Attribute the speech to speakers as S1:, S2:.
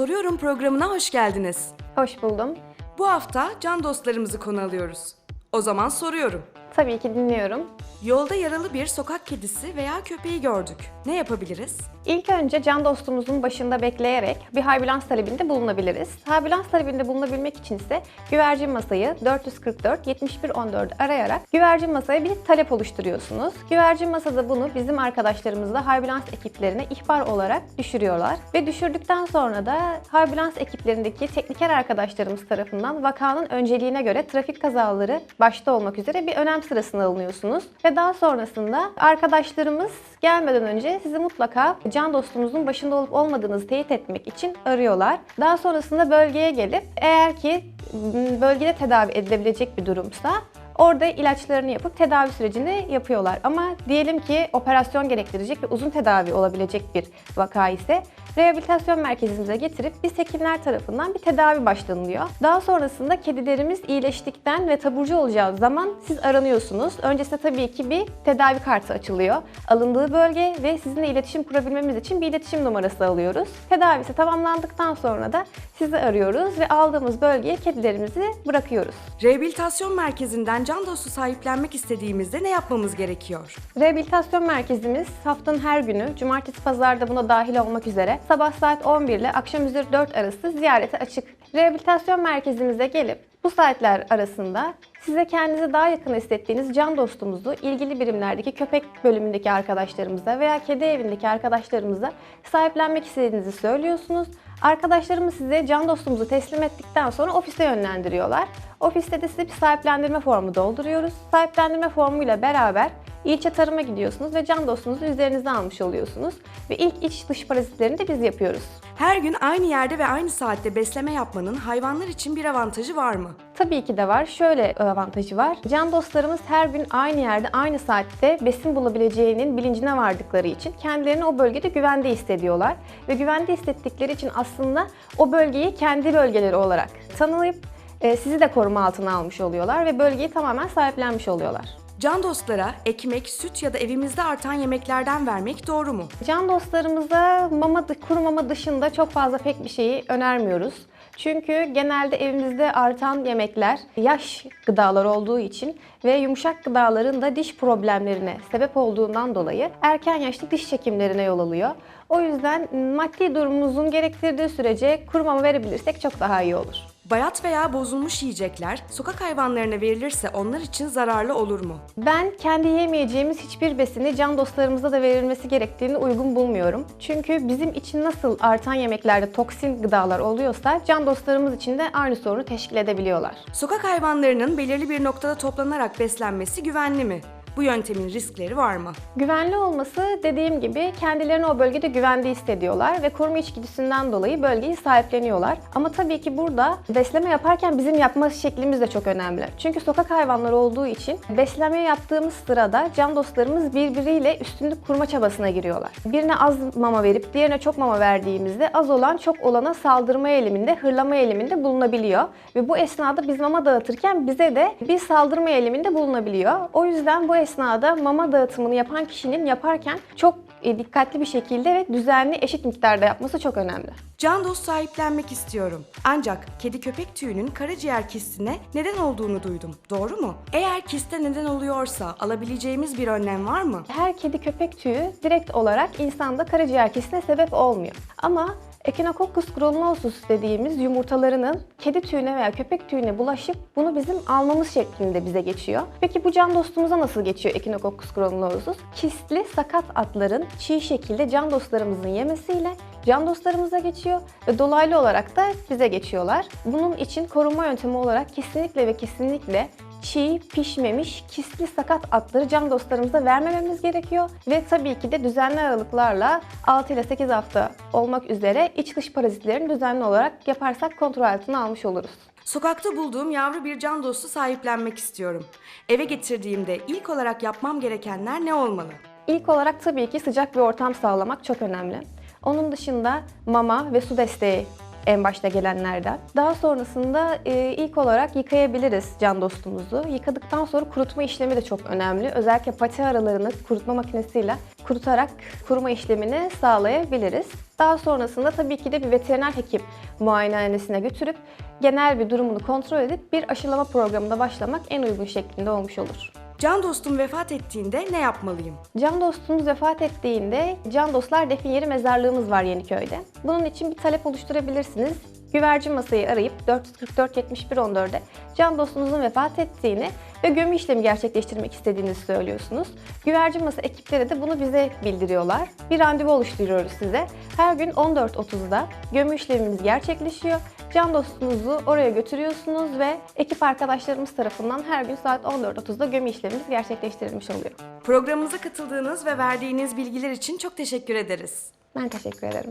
S1: Soruyorum programına hoş geldiniz.
S2: Hoş buldum.
S1: Bu hafta can dostlarımızı konu alıyoruz. O zaman soruyorum.
S2: Tabii ki dinliyorum.
S1: Yolda yaralı bir sokak kedisi veya köpeği gördük. Ne yapabiliriz?
S2: İlk önce can dostumuzun başında bekleyerek bir ambulans talebinde bulunabiliriz. Ambulans talebinde bulunabilmek için ise güvercin masayı 444 7114 arayarak güvercin masaya bir talep oluşturuyorsunuz. Güvercin masada bunu bizim arkadaşlarımızla ambulans ekiplerine ihbar olarak düşürüyorlar. Ve düşürdükten sonra da ambulans ekiplerindeki tekniker arkadaşlarımız tarafından vakanın önceliğine göre trafik kazaları başta olmak üzere bir önem sırasına alınıyorsunuz. Ve daha sonrasında arkadaşlarımız gelmeden önce sizi mutlaka can dostumuzun başında olup olmadığınızı teyit etmek için arıyorlar. Daha sonrasında bölgeye gelip eğer ki m, bölgede tedavi edilebilecek bir durumsa Orada ilaçlarını yapıp tedavi sürecini yapıyorlar. Ama diyelim ki operasyon gerektirecek ve uzun tedavi olabilecek bir vaka ise rehabilitasyon merkezimize getirip biz hekimler tarafından bir tedavi başlanılıyor. Daha sonrasında kedilerimiz iyileştikten ve taburcu olacağı zaman siz aranıyorsunuz. Öncesinde tabii ki bir tedavi kartı açılıyor. Alındığı bölge ve sizinle iletişim kurabilmemiz için bir iletişim numarası alıyoruz. Tedavisi tamamlandıktan sonra da sizi arıyoruz ve aldığımız bölgeye kedilerimizi bırakıyoruz.
S1: Rehabilitasyon merkezinden can dostu sahiplenmek istediğimizde ne yapmamız gerekiyor?
S2: Rehabilitasyon merkezimiz haftanın her günü, cumartesi pazarda buna dahil olmak üzere sabah saat 11 ile akşam üzeri 4 arası ziyarete açık. Rehabilitasyon merkezimize gelip bu saatler arasında size kendinizi daha yakın hissettiğiniz can dostumuzu ilgili birimlerdeki köpek bölümündeki arkadaşlarımıza veya kedi evindeki arkadaşlarımıza sahiplenmek istediğinizi söylüyorsunuz. Arkadaşlarımız size can dostumuzu teslim ettikten sonra ofise yönlendiriyorlar. Ofiste de size bir sahiplendirme formu dolduruyoruz. Sahiplendirme formuyla beraber ilçe tarıma gidiyorsunuz ve can dostunuzu üzerinize almış oluyorsunuz. Ve ilk iç dış parazitlerini de biz yapıyoruz.
S1: Her gün aynı yerde ve aynı saatte besleme yapmanın hayvanlar için bir avantajı var mı?
S2: Tabii ki de var. Şöyle avantajı var. Can dostlarımız her gün aynı yerde, aynı saatte besin bulabileceğinin bilincine vardıkları için kendilerini o bölgede güvende hissediyorlar. Ve güvende hissettikleri için aslında o bölgeyi kendi bölgeleri olarak tanıyıp e, sizi de koruma altına almış oluyorlar ve bölgeyi tamamen sahiplenmiş oluyorlar.
S1: Can dostlara ekmek, süt ya da evimizde artan yemeklerden vermek doğru mu?
S2: Can dostlarımıza mama, kuru mama dışında çok fazla pek bir şeyi önermiyoruz. Çünkü genelde evimizde artan yemekler yaş gıdalar olduğu için ve yumuşak gıdaların da diş problemlerine sebep olduğundan dolayı erken yaşta diş çekimlerine yol alıyor. O yüzden maddi durumumuzun gerektirdiği sürece kuru mama verebilirsek çok daha iyi olur.
S1: Bayat veya bozulmuş yiyecekler sokak hayvanlarına verilirse onlar için zararlı olur mu?
S2: Ben kendi yemeyeceğimiz hiçbir besini can dostlarımıza da verilmesi gerektiğini uygun bulmuyorum. Çünkü bizim için nasıl artan yemeklerde toksin gıdalar oluyorsa can dostlarımız için de aynı sorunu teşkil edebiliyorlar.
S1: Sokak hayvanlarının belirli bir noktada toplanarak beslenmesi güvenli mi? Bu yöntemin riskleri var mı?
S2: Güvenli olması dediğim gibi kendilerini o bölgede güvende hissediyorlar ve koruma içgüdüsünden dolayı bölgeyi sahipleniyorlar. Ama tabii ki burada besleme yaparken bizim yapma şeklimiz de çok önemli. Çünkü sokak hayvanları olduğu için besleme yaptığımız sırada can dostlarımız birbiriyle üstünlük kurma çabasına giriyorlar. Birine az mama verip diğerine çok mama verdiğimizde az olan çok olana saldırma eğiliminde, hırlama eğiliminde bulunabiliyor. Ve bu esnada biz mama dağıtırken bize de bir saldırma eğiliminde bulunabiliyor. O yüzden bu esnada mama dağıtımını yapan kişinin yaparken çok e, dikkatli bir şekilde ve düzenli eşit miktarda yapması çok önemli.
S1: Can dost sahiplenmek istiyorum. Ancak kedi köpek tüyünün karaciğer kistine neden olduğunu duydum. Doğru mu? Eğer kiste neden oluyorsa alabileceğimiz bir önlem var mı?
S2: Her kedi köpek tüyü direkt olarak insanda karaciğer kistine sebep olmuyor. Ama Echinococcus granulosus dediğimiz yumurtalarının kedi tüyüne veya köpek tüyüne bulaşıp bunu bizim almamız şeklinde bize geçiyor. Peki bu can dostumuza nasıl geçiyor Echinococcus granulosus? Kistli sakat atların çiğ şekilde can dostlarımızın yemesiyle can dostlarımıza geçiyor ve dolaylı olarak da bize geçiyorlar. Bunun için korunma yöntemi olarak kesinlikle ve kesinlikle çiğ, pişmemiş, kistli sakat atları can dostlarımıza vermememiz gerekiyor. Ve tabii ki de düzenli aralıklarla 6 ile 8 hafta olmak üzere iç dış parazitlerini düzenli olarak yaparsak kontrol altına almış oluruz.
S1: Sokakta bulduğum yavru bir can dostu sahiplenmek istiyorum. Eve getirdiğimde ilk olarak yapmam gerekenler ne olmalı?
S2: İlk olarak tabii ki sıcak bir ortam sağlamak çok önemli. Onun dışında mama ve su desteği en başta gelenlerden. Daha sonrasında e, ilk olarak yıkayabiliriz can dostumuzu. Yıkadıktan sonra kurutma işlemi de çok önemli. Özellikle pati aralarını kurutma makinesiyle kurutarak kuruma işlemini sağlayabiliriz. Daha sonrasında tabii ki de bir veteriner hekim muayenehanesine götürüp genel bir durumunu kontrol edip bir aşılama programına başlamak en uygun şeklinde olmuş olur.
S1: Can dostum vefat ettiğinde ne yapmalıyım?
S2: Can dostumuz vefat ettiğinde Can Dostlar Defin Yeri Mezarlığımız var Yeniköy'de. Bunun için bir talep oluşturabilirsiniz. Güvercin masayı arayıp 444 71 14'e can dostunuzun vefat ettiğini ve gömü işlemi gerçekleştirmek istediğinizi söylüyorsunuz. Güvercin masa ekipleri de bunu bize bildiriyorlar. Bir randevu oluşturuyoruz size. Her gün 14.30'da gömü işlemimiz gerçekleşiyor. Can dostunuzu oraya götürüyorsunuz ve ekip arkadaşlarımız tarafından her gün saat 14.30'da gömü işlemimiz gerçekleştirilmiş oluyor.
S1: Programımıza katıldığınız ve verdiğiniz bilgiler için çok teşekkür ederiz.
S2: Ben teşekkür ederim.